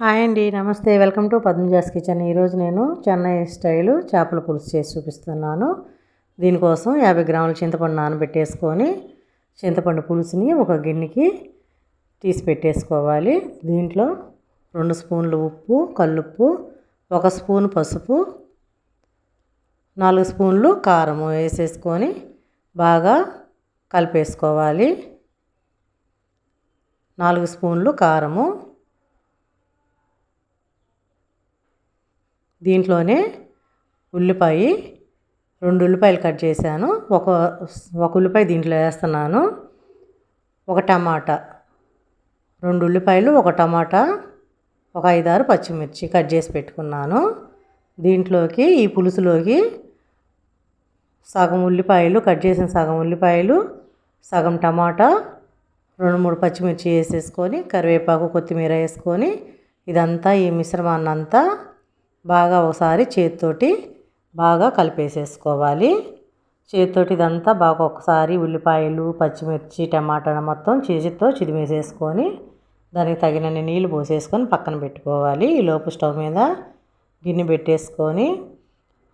Hi అండి నమస్తే. Welcome to Padmaja's kitchen. ఈరోజు నేను చెన్నై స్టైలు చేపల పులుసు చేసి చూపిస్తున్నాను. దీనికోసం యాభై గ్రాముల చింతపండు నానబెట్టేసుకొని చింతపండు పులుసుని ఒక గిన్నెకి తీసి పెట్టేసుకోవాలి. దీంట్లో రెండు స్పూన్లు ఉప్పు కల్లుప్పు ఒక స్పూన్ పసుపు నాలుగు స్పూన్లు కారం వేసేసుకొని బాగా కలిపేసుకోవాలి. నాలుగు స్పూన్లు కారము దీంట్లోనే ఉల్లిపాయ రెండు ఉల్లిపాయలు కట్ చేశాను. ఒక ఒక ఉల్లిపాయ దీంట్లో వేస్తున్నాను. ఒక టమాటా రెండు ఉల్లిపాయలు ఒక టమాటా ఒక ఐదారు పచ్చిమిర్చి కట్ చేసి పెట్టుకున్నాను. దీంట్లోకి ఈ పులుసులోకి సగం ఉల్లిపాయలు కట్ చేసిన సగం ఉల్లిపాయలు సగం టమాటా రెండు మూడు పచ్చిమిర్చి వేసేసుకొని కరివేపాకు కొత్తిమీర వేసుకొని ఇదంతా ఈ మిశ్రమాన్నంతా బాగా ఒకసారి చేతితోటి బాగా కలిపేసేసుకోవాలి. చేతితోటి ఇదంతా బాగా ఒకసారి ఉల్లిపాయలు పచ్చిమిర్చి టమాటా మొత్తం చేతితో చిదిమేసేసుకొని దానికి తగినన్ని నీళ్ళు పోసేసుకొని పక్కన పెట్టుకోవాలి. ఈ లోపు స్టవ్ మీద గిన్నె పెట్టేసుకొని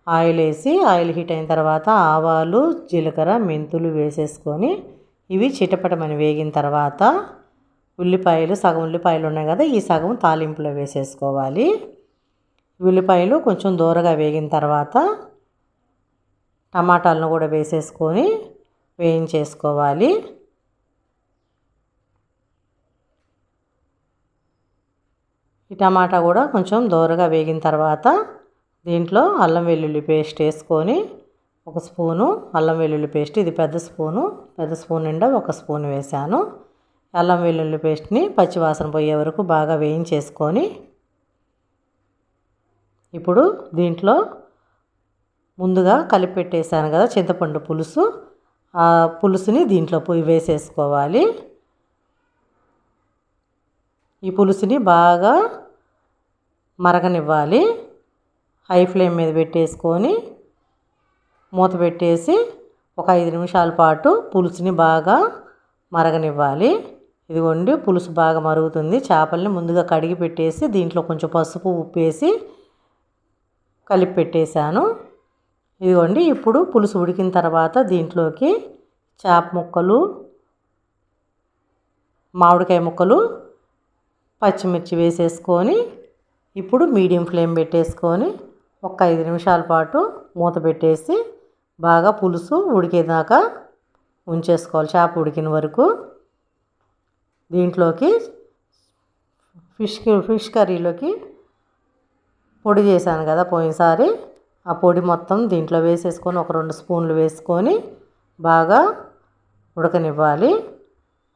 ఆయిల్ వేసి ఆయిల్ హీట్ అయిన తర్వాత ఆవాలు జీలకర్ర మెంతులు వేసేసుకొని ఇవి చిటపటమని వేగిన తర్వాత ఉల్లిపాయలు సగం ఉల్లిపాయలు ఉన్నాయి కదా ఈ సగం తాలింపులో వేసేసుకోవాలి. ఉల్లిపాయలు కొంచెం దూరగా వేగిన తర్వాత టమాటాలను కూడా వేసేసుకొని వేయించేసుకోవాలి. ఈ టమాటా కూడా కొంచెం దూరగా వేగిన తర్వాత దీంట్లో అల్లం వెల్లుల్లి పేస్ట్ వేసుకొని ఒక స్పూను అల్లం వెల్లుల్లి పేస్ట్ ఇది పెద్ద స్పూను పెద్ద స్పూన్ నిండా ఒక స్పూన్ వేసాను అల్లం వెల్లుల్లి పేస్ట్ని పచ్చివాసన పోయే వరకు బాగా వేయించేసుకొని ఇప్పుడు దీంట్లో ముందుగా కలిపి పెట్టేశాను కదా చింతపండు పులుసు. ఆ పులుసుని దీంట్లో పోయి వేసేసుకోవాలి. ఈ పులుసుని బాగా మరగనివ్వాలి. హై ఫ్లేమ్ మీద పెట్టేసుకొని మూత పెట్టేసి ఒక ఐదు నిమిషాల పాటు పులుసుని బాగా మరగనివ్వాలి. ఇదిగోండి పులుసు బాగా మరుగుతుంది. చేపల్ని ముందుగా కడిగి పెట్టేసి దీంట్లో కొంచెం పసుపు ఉప్పు వేసి కలిపి పెట్టేశాను ఇదిగోండి ఇప్పుడు పులుసు ఉడికిన తర్వాత దీంట్లోకి చేప ముక్కలు మామిడికాయ ముక్కలు పచ్చిమిర్చి వేసేసుకొని ఇప్పుడు మీడియం ఫ్లేమ్ పెట్టేసుకొని ఒక ఐదు నిమిషాల పాటు మూత పెట్టేసి బాగా పులుసు ఉడికేదాకా ఉంచేసుకోవాలి. చేప ఉడికిన వరకు దీంట్లోకి ఫిష్ ఫిష్ కర్రీలోకి పొడి చేశాను కదా పోయినసారి. ఆ పొడి మొత్తం దీంట్లో వేసేసుకొని ఒక రెండు స్పూన్లు వేసుకొని బాగా ఉడకనివ్వాలి.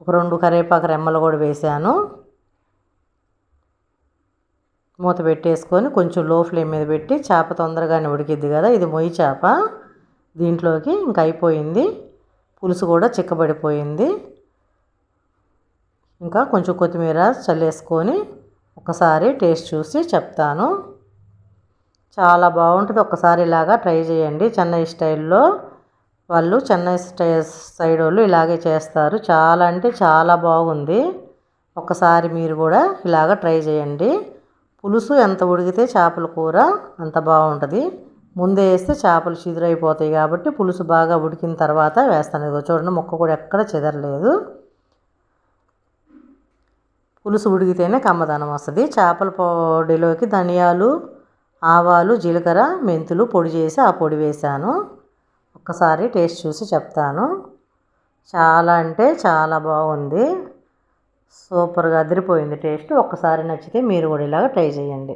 ఒక రెండు కరివేపాకు రెమ్మలు కూడా వేసాను. మూత పెట్టేసుకొని కొంచెం లో ఫ్లేమ్ మీద పెట్టి చేప తొందరగానే ఉడికిద్ది కదా ఇది మొయ్యి చేప. దీంట్లోకి ఇంక అయిపోయింది. పులుసు కూడా చిక్కబడిపోయింది. ఇంకా కొంచెం కొత్తిమీర చల్లేసుకొని ఒకసారి టేస్ట్ చూసి చెప్తాను. చాలా బాగుంటుంది. ఒక్కసారి ఇలాగా ట్రై చేయండి. చెన్నై స్టైల్లో వాళ్ళు చెన్నై స్టై సైడ్ వాళ్ళు ఇలాగే చేస్తారు. చాలా అంటే చాలా బాగుంది. ఒకసారి మీరు కూడా ఇలాగ ట్రై చేయండి. పులుసు ఎంత ఉడికితే చేపల కూర అంత బాగుంటుంది. ముందే వేస్తే చేపలు చిదురైపోతాయి కాబట్టి పులుసు బాగా ఉడికిన తర్వాత వేస్తాను. ఇదిగో చూడండి ముక్క కూడా ఎక్కడ చెదరలేదు. పులుసు ఉడికితేనే కమ్మదనం వస్తుంది. చేపల పొడిలోకి ధనియాలు ఆవాలు జీలకర్ర మెంతులు పొడి చేసి ఆ పొడి వేశాను. ఒక్కసారి టేస్ట్ చూసి చెప్తాను. చాలా అంటే చాలా బాగుంది. సూపర్గా అదిరిపోయింది టేస్ట్. ఒక్కసారి నచ్చితే మీరు కూడా ఇలాగ ట్రై చేయండి.